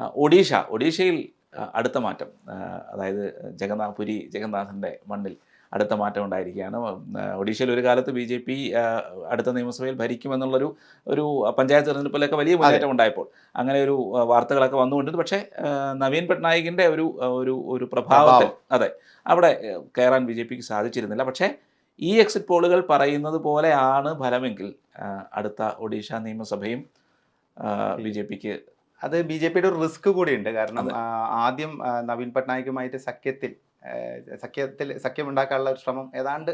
ഒഡീഷ ഒഡീഷയിൽ അടുത്ത മാറ്റം. അതായത് ജഗന്നാഥ് പുരി ജഗന്നാഥന്റെ മണ്ണിൽ അടുത്ത മാറ്റം ഉണ്ടായിരിക്കുകയാണ്. ഒഡീഷയിൽ ഒരു കാലത്ത് ബി ജെ പി അടുത്ത നിയമസഭയിൽ ഭരിക്കുമെന്നുള്ളൊരു ഒരു പഞ്ചായത്ത് തെരഞ്ഞെടുപ്പിലൊക്കെ വലിയ മുന്നേറ്റം ഉണ്ടായപ്പോൾ അങ്ങനെ ഒരു വാർത്തകളൊക്കെ വന്നുകൊണ്ടിരുന്നു. പക്ഷേ നവീൻ പട്നായികിന്റെ ഒരു ഒരു ഒരു പ്രഭാവത്തിൽ അതെ അവിടെ കയറാൻ ബി ജെ പിക്ക് സാധിച്ചിരുന്നില്ല. പക്ഷേ ഈ എക്സിറ്റ് പോളുകൾ പറയുന്നത് പോലെയാണ് ഫലമെങ്കിൽ അടുത്ത ഒഡീഷ നിയമസഭയും ബി ജെ പിക്ക് അത് ബി ജെ പിയുടെ ഒരു റിസ്ക് കൂടിയുണ്ട്. കാരണം ആദ്യം നവീൻ പട്നായിക്കുമായിട്ട് സഖ്യത്തിൽ സഖ്യത്തിൽ സഖ്യമുണ്ടാക്കാനുള്ള ഒരു ശ്രമം ഏതാണ്ട്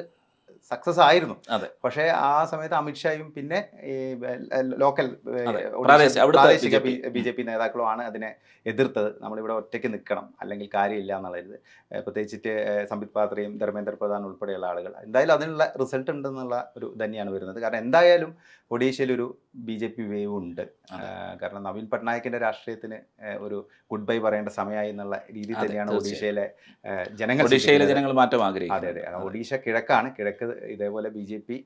സക്സസ് ആയിരുന്നു. അതെ. പക്ഷേ ആ സമയത്ത് അമിത്ഷായും പിന്നെ ഈ ലോക്കൽ. പ്രാദേശിക-. B J P. നേതാക്കളുമാണ് അതിനെ എതിർത്തത്. നമ്മളിവിടെ ഒറ്റയ്ക്ക് നിൽക്കണം. അല്ലെങ്കിൽ കാര്യമില്ല എന്നുള്ളത് പ്രത്യേകിച്ചിട്ട് സംബിത് പാത്രയും ധർമ്മേന്ദ്ര പ്രധാൻ ഉൾപ്പെടെയുള്ള ആളുകൾ. എന്തായാലും അതിനുള്ള റിസൾട്ട് ഉണ്ടെന്നുള്ള ഒരു തന്നെയാണ് വരുന്നത്. കാരണം എന്തായാലും ഒഡീഷയിൽ ഒരു ബി ജെ പി വേവ് ഉണ്ട്. കാരണം നവീൻ പട്നായിക്കിന്റെ രാഷ്ട്രീയത്തിന് ഒരു ഗുഡ് ബൈ പറയേണ്ട സമയമായി എന്നുള്ള രീതിയിൽ തന്നെയാണ്. ഒഡീഷയിലെ ജനങ്ങൾ ഒഡീഷയിലെ ജനങ്ങൾ മാറ്റം അതെ ആഗ്രഹിക്കുന്നു അതെ. കാരണം ഒഡീഷ കിഴക്കാണ്. കിഴക്ക് ഇതേപോലെ ബി ജെ പി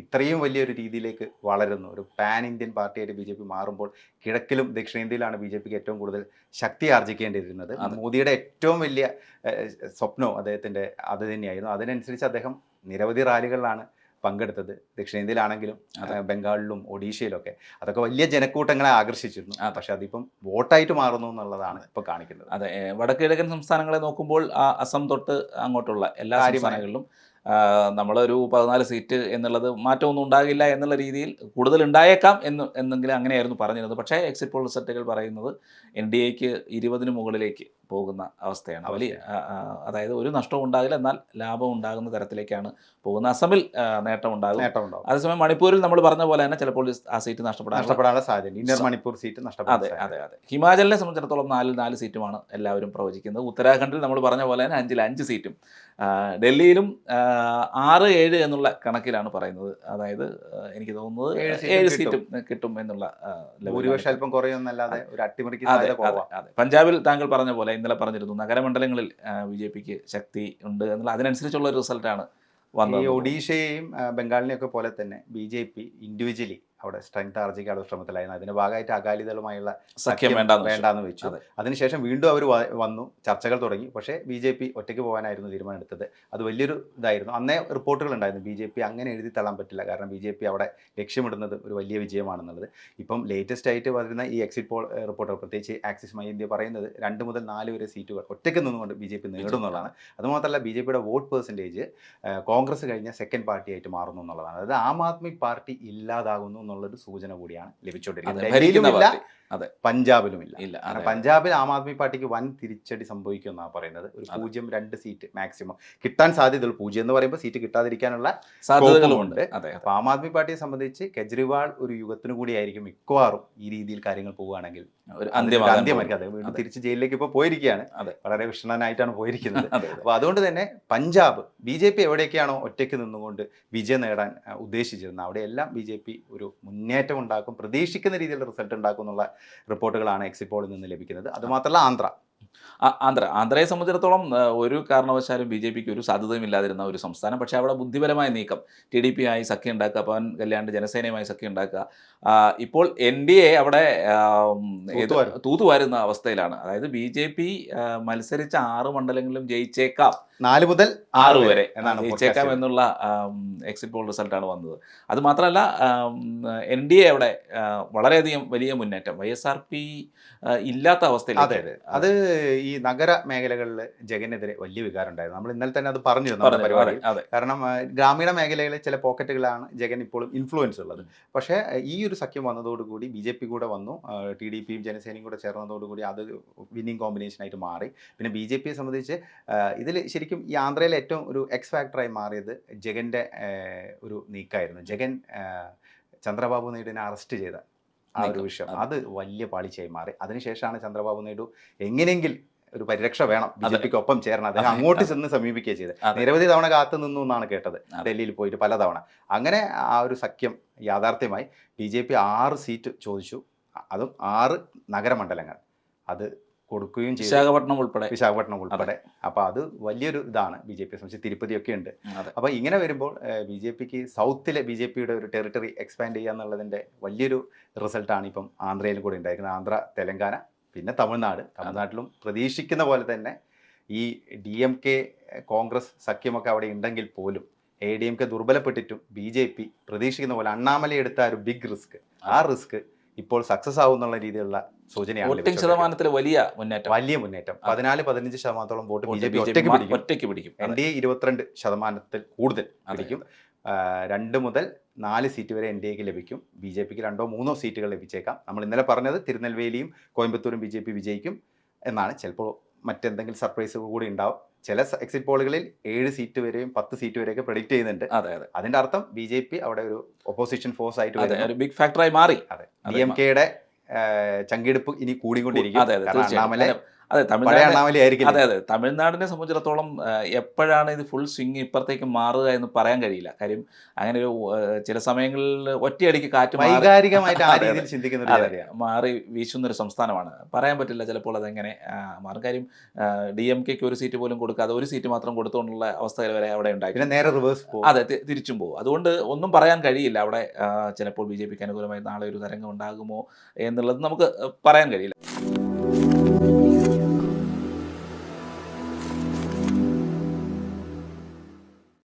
ഇത്രയും വലിയൊരു രീതിയിലേക്ക് വളരുന്നു. ഒരു പാൻ ഇന്ത്യൻ പാർട്ടിയായിട്ട് ബി ജെ പി മാറുമ്പോൾ കിഴക്കിലും ദക്ഷിണേന്ത്യയിലാണ് ബി ജെ പിക്ക് ഏറ്റവും കൂടുതൽ ശക്തി ആർജിക്കേണ്ടിയിരുന്നത് അതെ. മോദിയുടെ ഏറ്റവും വലിയ സ്വപ്നവും അദ്ദേഹത്തിന്റെ അത് തന്നെയായിരുന്നു. അതിനനുസരിച്ച് അദ്ദേഹം നിരവധി റാലികളിലാണ് പങ്കെടുത്തത് ദക്ഷിണേന്ത്യയിലാണെങ്കിലും. ബംഗാളിലും ഒഡീഷയിലൊക്കെ. ഒക്കെ അതൊക്കെ വലിയ ജനക്കൂട്ടങ്ങളെ ആകർഷിച്ചിരുന്നു. ആ പക്ഷെ അതിപ്പം വോട്ടായിട്ട് മാറുന്നു എന്നുള്ളതാണ് ഇപ്പൊ കാണിക്കുന്നത്. അതെ വടക്കു കിഴക്കൻ സംസ്ഥാനങ്ങളെ നോക്കുമ്പോൾ ആ അസം തൊട്ട് അങ്ങോട്ടുള്ള എല്ലാ സംസ്ഥാനങ്ങളിലും നമ്മളൊരു പതിനാല് സീറ്റ് എന്നുള്ളത് മാറ്റമൊന്നും ഉണ്ടാകില്ല എന്നുള്ള രീതിയിൽ കൂടുതൽ ഉണ്ടായേക്കാം എന്ന് എന്നെങ്കിലും അങ്ങനെയായിരുന്നു പറഞ്ഞിരുന്നത്. പക്ഷേ എക്സിറ്റ് പോൾ റിസൾട്ടുകൾ പറയുന്നത് എൻ ഡി എക്ക് ഇരുപതിന് മുകളിലേക്ക് പോകുന്ന അവസ്ഥയാണ്. വലിയ അതായത് ഒരു നഷ്ടവും ഉണ്ടാകില്ല എന്നാൽ ലാഭം ഉണ്ടാകുന്ന തരത്തിലേക്കാണ് പോകുന്നത്. അസമിൽ നേട്ടം ഉണ്ടാകും അതേസമയം മണിപ്പൂരിൽ നമ്മൾ പറഞ്ഞ പോലെ തന്നെ ചിലപ്പോൾ ആ സീറ്റ് നഷ്ടപ്പെടാൻ നഷ്ടപ്പെടാനുള്ള സാധ്യത ഇന്നർ മണിപ്പൂർ സീറ്റ് അതെ അതെ അതെ. ഹിമാചലിനെ സംബന്ധിച്ചിടത്തോളം നാല് നാല് സീറ്റുമാണ് എല്ലാവരും പ്രവചിക്കുന്നത്. ഉത്തരാഖണ്ഡിൽ നമ്മൾ പറഞ്ഞ പോലെ തന്നെ അഞ്ചിൽ അഞ്ച് സീറ്റും. ഡൽഹിയിലും ആറ് ഏഴ് എന്നുള്ള കണക്കിലാണ് പറയുന്നത്. അതായത് എനിക്ക് തോന്നുന്നത് ഏഴ് സീറ്റും കിട്ടും. എന്നുള്ള ഭൂരിപക്ഷം അല്പം കുറയുമെന്നല്ലാതെ ഒരു അട്ടിമറിക്ക് അതെ പഞ്ചാബിൽ താങ്കൾ പറഞ്ഞ പോലെ ഇന്നലെ പറഞ്ഞിരുന്നു നഗരമണ്ഡലങ്ങളിൽ ബി ജെ പിക്ക് ശക്തി ഉണ്ട് എന്നുള്ള അതിനനുസരിച്ചുള്ള ഒരു റിസൾട്ടാണ് ഈ വന്നത്. ഒഡീഷയെയും ബംഗാളിനെയൊക്കെ ബംഗാളിനെയും ഒക്കെ പോലെ തന്നെ ബി ജെ പി ഇൻഡിവിജ്വലി അവിടെ സ്ട്രെങ്ത് ആർജിക്കാനുള്ള ശ്രമത്തിലായിരുന്നു. അതിന്റെ ഭാഗമായിട്ട് അകാലിദളുമായുള്ള സഖ്യം വേണ്ടാന്ന് വെച്ചു. അതിനുശേഷം വീണ്ടും അവർ വന്നു. ചർച്ചകൾ തുടങ്ങി. പക്ഷേ ബി ജെ പി ഒറ്റയ്ക്ക് പോകാനായിരുന്നു തീരുമാനം എടുത്തത് അത് വലിയൊരു ഇതായിരുന്നു. അന്നേ റിപ്പോർട്ടുകൾ ഉണ്ടായിരുന്നു. ബി ജെ പി അങ്ങനെ എഴുതി തള്ളാൻ പറ്റില്ല. കാരണം ബി ജെ പി അവിടെ ലക്ഷ്യമിടുന്നത് ഒരു വലിയ വിജയമാണെന്നുള്ളത്. ഇപ്പം ലേറ്റസ്റ്റ് ആയിട്ട് വരുന്ന ഈ എക്സിറ്റ് പോൾ റിപ്പോർട്ടുകൾ പ്രത്യേകിച്ച് ആക്സിസ് മൈ ഇന്ത്യ പറയുന്നത് രണ്ട് മുതൽ നാല് വരെ സീറ്റുകൾ ഒറ്റയ്ക്ക് നിന്നുകൊണ്ട് ബി ജെ പി നേടും എന്നുള്ളതാണ് അതുമാത്രമല്ല ബി ജെ പിയുടെ വോട്ട് പെർസെന്റേജ് കോൺഗ്രസ് കഴിഞ്ഞ സെക്കൻഡ് പാർട്ടിയായിട്ട് മാറുന്നു എന്നുള്ളതാണ്. അതായത് ആം ആദ്മി പാർട്ടി ഇല്ലാതാകുന്നു എന്നുള്ളൊരു സൂചന കൂടിയാണ് ലഭിച്ചുകൊണ്ടിരിക്കുന്നത് അതെ. പഞ്ചാബിലും ഇല്ല ഇല്ല. പഞ്ചാബിൽ ആം ആദ്മി പാർട്ടിക്ക് വൻ തിരിച്ചടി സംഭവിക്കും എന്നാണ് പറയുന്നത്. ഒരു. പൂജ്യം രണ്ട് സീറ്റ് മാക്സിമം. കിട്ടാൻ സാധ്യതയുള്ളൂ. പൂജ്യം എന്ന് പറയുമ്പോൾ സീറ്റ് കിട്ടാതിരിക്കാനുള്ള സാധ്യതകളുമുണ്ട് അപ്പോൾ ആം ആദ്മി പാർട്ടിയെ സംബന്ധിച്ച് കെജ്രിവാൾ ഒരു യുഗത്തിനു കൂടിയായിരിക്കും മിക്കവാറും ഈ രീതിയിൽ കാര്യങ്ങൾ പോവുകയാണെങ്കിൽ ഒരു അന്ത്യമായിരിക്കും അതെ വീണ്ടും. തിരിച്ച് ജയിലിലേക്ക് ഇപ്പോൾ പോയിരിക്കുകയാണ്. അതെ. വളരെ വിഷണനായിട്ടാണ് പോയിരിക്കുന്നത്. അപ്പോൾ അതുകൊണ്ട് തന്നെ പഞ്ചാബ് ബി ജെ പി എവിടെയൊക്കെയാണോ ഒറ്റയ്ക്ക് നിന്നുകൊണ്ട് വിജയം നേടാൻ ഉദ്ദേശിച്ചിരുന്നത്. അവിടെയെല്ലാം ബി ജെ പി ഒരു മുന്നേറ്റം ഉണ്ടാക്കും പ്രതീക്ഷിക്കുന്ന രീതിയിലുള്ള റിസൾട്ട് ഉണ്ടാക്കും എന്നുള്ള റിപ്പോർട്ടുകളാണ് എക്സിറ്റ് പോളിൽ നിന്ന് ലഭിക്കുന്നത്. അതുമാത്രമല്ല ആന്ധ്ര. ആന്ധ്ര. ആന്ധ്രയെ സംബന്ധിച്ചിടത്തോളം ഒരു കാരണവശാലും ബി ജെ പിക്ക് ഒരു സാധ്യതയും ഇല്ലാതിരുന്ന ഒരു സംസ്ഥാനം. പക്ഷേ അവിടെ ബുദ്ധിപരമായ നീക്കം ടി ഡി പി ആയി സഖ്യം ഉണ്ടാക്കുക പവൻ കല്യാണ്ട് ജനസേനയുമായി സഖ്യം ഉണ്ടാക്കുക ഇപ്പോൾ എൻ ഡി എ അവിടെ. തൂത്തുവാരുന്ന. അവസ്ഥയിലാണ്. അതായത് ബി ജെ പി മത്സരിച്ച ആറ് മണ്ഡലങ്ങളിലും ജയിച്ചേക്കാം. നാല് മുതൽ ആറ് വരെ എന്നാണ് ജയിച്ചേക്കാം എന്നുള്ള എക്സിറ്റ് പോൾ റിസൾട്ടാണ് വന്നത്. അത് മാത്രമല്ല എൻ ഡി എ അവിടെ വളരെയധികം വലിയ മുന്നേറ്റം. വൈ എസ് ആർ പി ഇല്ലാത്ത അതെ അതെ. അത് ഈ നഗര മേഖലകളിൽ ജഗനെതിരെ വലിയ വികാരം ഉണ്ടായിരുന്നു. നമ്മൾ ഇന്നലെ തന്നെ അത് പറഞ്ഞു, പരിപാടിയിൽ. അതെ. കാരണം ഗ്രാമീണ മേഖലകളിലെ ചില പോക്കറ്റുകളാണ് ജഗൻ ഇപ്പോഴും ഇൻഫ്ലുവൻസ് ഉള്ളത്. പക്ഷേ ഈ ഒരു സഖ്യം വന്നതോടുകൂടി ബി ജെ പി കൂടെ വന്നു ടി ഡി പിയും ജനസേനയും കൂടെ ചേർന്നതോടുകൂടി അത് വിന്നിങ് കോമ്പിനേഷനായിട്ട് മാറി. പിന്നെ ബി ജെ പിയെ സംബന്ധിച്ച് ഇതിൽ ശരിക്കും ഈ ആന്ധ്രയിലെ ഏറ്റവും ഒരു എക്സ് ഫാക്ടറായി മാറിയത് ജഗന്റെ ഒരു നീക്കമായിരുന്നു ജഗൻ ചന്ദ്രബാബു നേടിനെ അറസ്റ്റ് ചെയ്ത ആ ഒരു വിഷയം. അത് വലിയ പാളിച്ചയായി മാറി. അതിനുശേഷമാണ് ചന്ദ്രബാബു നായിഡു എങ്ങനെയെങ്കിൽ ഒരു പരിരക്ഷ വേണം ബി ജെ പിക്ക് ഒപ്പം ചേരണം. അദ്ദേഹം അങ്ങോട്ട്. ചെന്ന് സമീപിക്കുകയും ചെയ്തത് നിരവധി തവണ കാത്തു നിന്നു എന്നാണ് കേട്ടത്. ഡൽഹിയിൽ പോയിട്ട് പലതവണ. അങ്ങനെ ആ ഒരു സഖ്യം യാഥാർത്ഥ്യമായി ബി ജെ പി ആറ് സീറ്റ് ചോദിച്ചു. അതും ആറ് നഗരമണ്ഡലങ്ങൾ. അത് കൊടുക്കുകയും ചെയ്തു. വിശാഖപട്ടണം ഉൾപ്പെടെ. വിശാഖപട്ടണം ഉൾപ്പെടെ. അപ്പൊ അത് വലിയൊരു ഇതാണ് ബി ജെ പിയെ സംബന്ധിച്ച്. തിരുപ്പതിയൊക്കെ ഉണ്ട്. അപ്പൊ അപ്പോൾ ഇങ്ങനെ വരുമ്പോൾ ബി ജെ പിക്ക് സൗത്തിലെ ബി ജെ പിയുടെ ഒരു ടെറിട്ടറി എക്സ്പാൻഡ് ചെയ്യുക എന്നുള്ളതിന്റെ വലിയൊരു റിസൾട്ടാണ് ഇപ്പം ആന്ധ്രയിലും കൂടി ഉണ്ടായിരിക്കുന്നത്. ആന്ധ്ര തെലങ്കാന പിന്നെ തമിഴ്നാട്. തമിഴ്നാട്ടിലും പ്രതീക്ഷിക്കുന്ന പോലെ തന്നെ ഈ ഡി എം കെ കോൺഗ്രസ് സഖ്യമൊക്കെ അവിടെ ഉണ്ടെങ്കിൽ പോലും എ ഡി എം കെ ദുർബലപ്പെട്ടിട്ടും ബി ജെ പി പ്രതീക്ഷിക്കുന്ന പോലെ അണ്ണാമല എടുത്ത ഒരു ബിഗ് റിസ്ക് ആ റിസ്ക് ഇപ്പോൾ സക്സസ് ആവും എന്നുള്ള രീതിയിലുള്ള സൂചനയാണ് വോട്ടിംഗ് ശതമാനത്തിൽ വലിയ മുന്നേറ്റം. വലിയ മുന്നേറ്റം. പതിനാല് പതിനഞ്ച് ശതമാനത്തോളം വോട്ട് ബി ജെ പി ഒറ്റയ്ക്ക് പിടിക്കും. ഒറ്റയ്ക്ക് പിടിക്കും. എൻ ഡി എ ഇരുപത്തിരണ്ട് ശതമാനത്തിൽ കൂടുതൽ പിടിക്കും. രണ്ട് മുതൽ നാല് സീറ്റ് വരെ എൻ ഡി എക്ക് ലഭിക്കും. ബി ജെ പിക്ക് രണ്ടോ മൂന്നോ സീറ്റുകൾ ലഭിച്ചേക്കാം. നമ്മൾ ഇന്നലെ പറഞ്ഞത് തിരുനെൽവേലിയും കോയമ്പത്തൂരും ബി ജെ പി വിജയിക്കും എന്നാണ്. ചിലപ്പോൾ മറ്റെന്തെങ്കിലും സർപ്രൈസ് കൂടി ഉണ്ടാവും. ചില എക്സിറ്റ് പോളുകളിൽ ഏഴ് സീറ്റ് വരെയും പത്ത് സീറ്റ് വരെയൊക്കെ പ്രൊഡിക്ട് ചെയ്യുന്നുണ്ട്. അതെ അതെ. അതിന്റെ അർത്ഥം ബി ജെ പി അവിടെ ഒരു ഒപ്പോസിഷൻ ഫോഴ്സ് ആയിട്ട് ഒരു ബിഗ് ഫാക്ടറായി മാറി. അതെ. അതെ, ഡി എം കെയുടെ ചങ്കെടുപ്പ് ഇനി കൂടിക്കൊണ്ടിരിക്കും. അതെ തമിഴ്നാട് അതെ അതെ. തമിഴ്നാടിനെ സംബന്ധിച്ചിടത്തോളം എപ്പോഴാണ് ഇത് ഫുൾ സ്വിങ് ഇപ്പുറത്തേക്ക് മാറുക എന്ന് പറയാൻ കഴിയില്ല. കാര്യം അങ്ങനെ ഒരു ചില സമയങ്ങളിൽ ഒറ്റയടിക്ക് കാറ്റ് മാറി വൈകാരികമായിട്ട് ആ. രീതിയിൽ ചിന്തിക്കുന്ന മാറി വീശുന്ന ഒരു സംസ്ഥാനമാണ്. പറയാൻ പറ്റില്ല ചിലപ്പോൾ അതെങ്ങനെ മാറും. കാര്യം ഡി എം കെക്ക് ഒരു സീറ്റ് പോലും കൊടുക്കാതെ ഒരു സീറ്റ് മാത്രം കൊടുത്തുകൊണ്ടുള്ള അവസ്ഥകൾ വരെ അവിടെ ഉണ്ടായി പിന്നെ നേരെ റിവേഴ്സ് പോകും. അതെ തിരിച്ചും പോകും. അതുകൊണ്ട് ഒന്നും പറയാൻ കഴിയില്ല അവിടെ ചിലപ്പോൾ ബി ജെ പിക്ക് അനുകൂലമായി നാളെ ഒരു തരംഗം ഉണ്ടാകുമോ എന്നുള്ളത് നമുക്ക് പറയാൻ കഴിയില്ല.